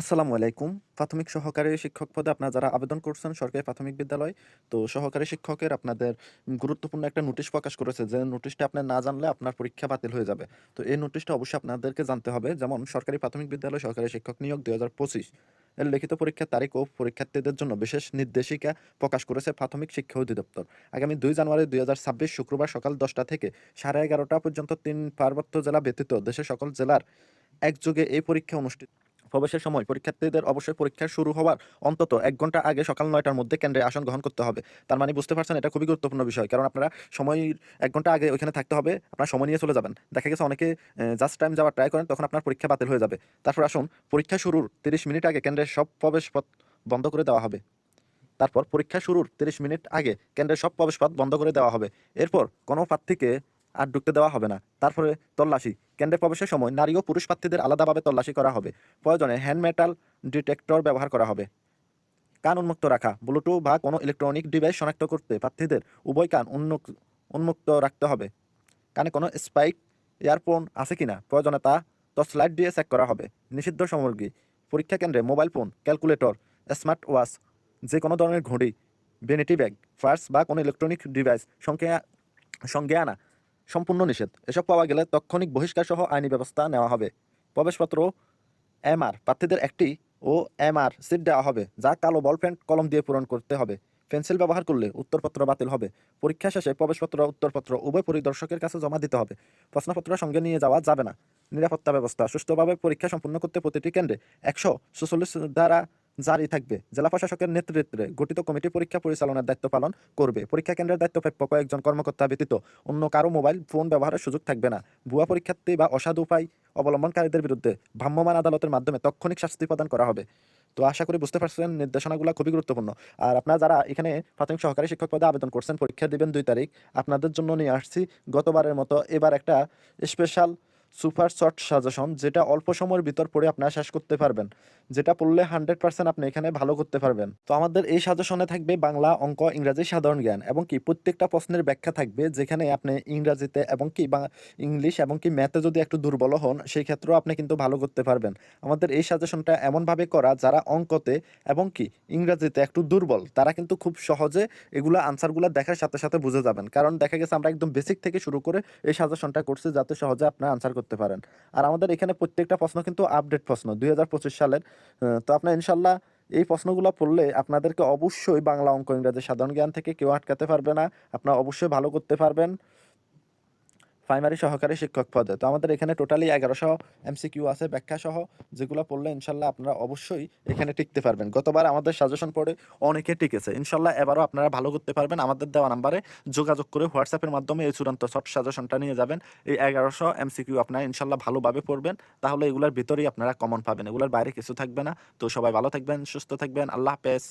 আসসালামু আলাইকুম। প্রাথমিক সহকারী শিক্ষক পদে আপনারা যারা আবেদন করছেন সরকারি প্রাথমিক বিদ্যালয়, তো সহকারী শিক্ষকের আপনাদের গুরুত্বপূর্ণ একটা নোটিশ প্রকাশ করেছে যে নোটিশটা আপনি না জানলে আপনার পরীক্ষা বাতিল হয়ে যাবে। তো এই নোটিশটা অবশ্যই আপনাদেরকে জানতে হবে। যেমন সরকারি প্রাথমিক বিদ্যালয় সহকারী শিক্ষক নিয়োগ ২০২৫ এর লিখিত পরীক্ষার তারিখ ও পরীক্ষার্থীদের জন্য বিশেষ নির্দেশিকা প্রকাশ করেছে প্রাথমিক শিক্ষা অধিদপ্তর। আগামী দুই জানুয়ারি ২০২৬ শুক্রবার সকাল ১০টা থেকে ১১:৩০টা পর্যন্ত তিন পার্বত্য জেলা ব্যতীত দেশের সকল জেলার একযোগে এই পরীক্ষা অনুষ্ঠিত প্রবেশের সময় পরীক্ষার্থীদের অবশ্যই পরীক্ষা শুরু হওয়ার অন্তত এক ঘণ্টা আগে সকাল নয়টার মধ্যে কেন্দ্রে আসন গ্রহণ করতে হবে। তার মানে বুঝতে পারছেন, এটা খুবই গুরুত্বপূর্ণ বিষয়। কারণ আপনারা সময়, এক ঘণ্টা আগে ওইখানে থাকতে হবে। আপনারা সময় নিয়ে চলে যাবেন। দেখা গেছে অনেকে জাস্ট টাইম যাওয়ার ট্রাই করেন, তখন আপনার পরীক্ষা বাতিল হয়ে যাবে। তারপর আসুন, পরীক্ষা শুরুর ৩০ মিনিট আগে কেন্দ্রের সব প্রবেশপথ বন্ধ করে দেওয়া হবে। তারপর পরীক্ষা শুরুর ৩০ মিনিট আগে কেন্দ্রের সব প্রবেশপথ বন্ধ করে দেওয়া হবে। এরপর কোনো প্রার্থীকে আর ঢুকতে দেওয়া হবে না। তারপরে তল্লাশি। কেন্দ্রে প্রবেশের সময় নারী ও পুরুষ প্রার্থীদের আলাদাভাবে তল্লাশি করা হবে। প্রয়োজনে হ্যান্ড মেটাল ডিটেক্টর ব্যবহার করা হবে। কান উন্মুক্ত রাখা। ব্লুটুথ বা কোনো ইলেকট্রনিক ডিভাইস শনাক্ত করতে প্রার্থীদের উভয় কান উন্মুক্ত রাখতে হবে। কানে কোনো স্পাইক ইয়ারফোন আছে কি না প্রয়োজনে তা টর্চলাইট দিয়ে চেক করা হবে। নিষিদ্ধ সামগ্রী। পরীক্ষা কেন্দ্রে mobile phone, calculator, smart watch, যে কোনো ধরনের ঘড়ি, ভ্যানিটি ব্যাগ, পার্স বা কোনো ইলেকট্রনিক ডিভাইস সঙ্গে সঙ্গে আনা সম্পূর্ণ নিষেধ। এসব পাওয়া গেলে তাৎক্ষণিক বহিষ্কারসহ আইনি ব্যবস্থা নেওয়া হবে। প্রবেশপত্র এমআর, প্রার্থীদের একটি ও এমআর সিট দেওয়া হবে, যা কালো বলপেন কলম দিয়ে পূরণ করতে হবে। পেন্সিল ব্যবহার করলে উত্তরপত্র বাতিল হবে। পরীক্ষা শেষে প্রবেশপত্র উত্তরপত্র উভয় পরিদর্শকের কাছে জমা দিতে হবে। প্রশ্নপত্র সঙ্গে নিয়ে যাওয়া যাবে না। নিরাপত্তা ব্যবস্থা সুষ্ঠুভাবে পরীক্ষা সম্পন্ন করতে প্রতিটি কেন্দ্রে ১৪৬ ধারা জারি থাকবে। জেলা প্রশাসকের নেতৃত্বে গঠিত কমিটি পরীক্ষা পরিচালনার দায়িত্ব পালন করবে। পরীক্ষা কেন্দ্রের দায়িত্বপ্রাপ্য কয়েকজন কর্মকর্তা ব্যতীত অন্য কারও মোবাইল, ফোন ব্যবহারের সুযোগ থাকবে না। ভুয়া পরীক্ষার্থী বা অসাধু উপায় অবলম্বনকারীদের বিরুদ্ধে ভ্রাম্যমাণ আদালতের মাধ্যমে তাৎক্ষণিক শাস্তি প্রদান করা হবে। তো আশা করি বুঝতে পারছেন, নির্দেশনাগুলো খুবই গুরুত্বপূর্ণ। আর আপনারা যারা এখানে প্রাথমিক সহকারী শিক্ষক পদে আবেদন করছেন, পরীক্ষা দিবেন দুই তারিখ। আপনাদের জন্য নিয়ে আসছি গতবারের মতো এবার একটা স্পেশাল সুপার শর্ট সাজেশন যেটা অল্প সময়ের ভিতর পড়ে আপনারা শেষ করতে পারবেন। যেটা পড়লে 100% আপনি এখানে ভালো করতে পারবেন। তো আমাদের এই সাজেশনে থাকবে বাংলা, অঙ্ক, ইংরেজি সাধারণ জ্ঞান এবং কি প্রত্যেকটা প্রশ্নের ব্যাখ্যা থাকবে যেখানে আপনি ইংরেজিতে এবং কি ইংলিশ এবং কি ম্যাথে যদি একটু দুর্বলও হন সেই ক্ষেত্রেও আপনি কিন্তু ভালো করতে পারবেন। আমাদের এই সাজেশনটা এমনভাবে করা যারা অঙ্কতে এবং কি ইংরেজিতে একটু দুর্বল তারা কিন্তু খুব সহজে এগুলা আনসারগুলা দেখার সাথে, সাথে বুঝে যাবেন। কারণ দেখা গেছে আমরা একদম বেসিক থেকে শুরু করে এই সাজেশনটা করছি যাতে সহজে আপনারা আনসার করতে পারেন। আর আমাদের এখানে প্রত্যেকটা প্রশ্ন কিন্তু আপডেট প্রশ্ন দুই হাজার পঁচিশ সালের। তো আপনার ইনশাল্লাহ এই প্রশ্নগুলো পড়লে আপনাদেরকে অবশ্যই বাংলা, অঙ্ক, ইংরাজি সাধারণ জ্ঞান থেকে কেউ আটকাতে পারবে না। আপনারা অবশ্যই ভালো করতে পারবেন। প্রাইমারি সহকারী শিক্ষক পদে। তো আমাদের এখানে টোটালি ১১০০ এমসিকিউ আছে ব্যাখ্যাসহ যেগুলো পড়লে ইনশাল্লাহ আপনারা অবশ্যই এখানে টিকতে পারবেন। গতবার আমাদের সাজেশন পড়ে অনেকে টিকেছে। ইনশাল্লাহ এবারও আপনারা ভালো করতে পারবেন। আমাদের দেওয়া নাম্বারে যোগাযোগ করে হোয়াটসঅ্যাপের মাধ্যমে এই চূড়ান্ত শর্ট সাজেশনটা নিয়ে যাবেন। এই ১১০০ এমসিকিউ আপনারা ইনশাল্লাহ ভালোভাবে পড়বেন। তাহলে এগুলোর ভিতরেই আপনারা কমন পাবেন। এগুলোর বাইরে কিছু থাকবে না। তো সবাই ভালো থাকবেন, সুস্থ থাকবেন। আল্লাহ হাফেজ।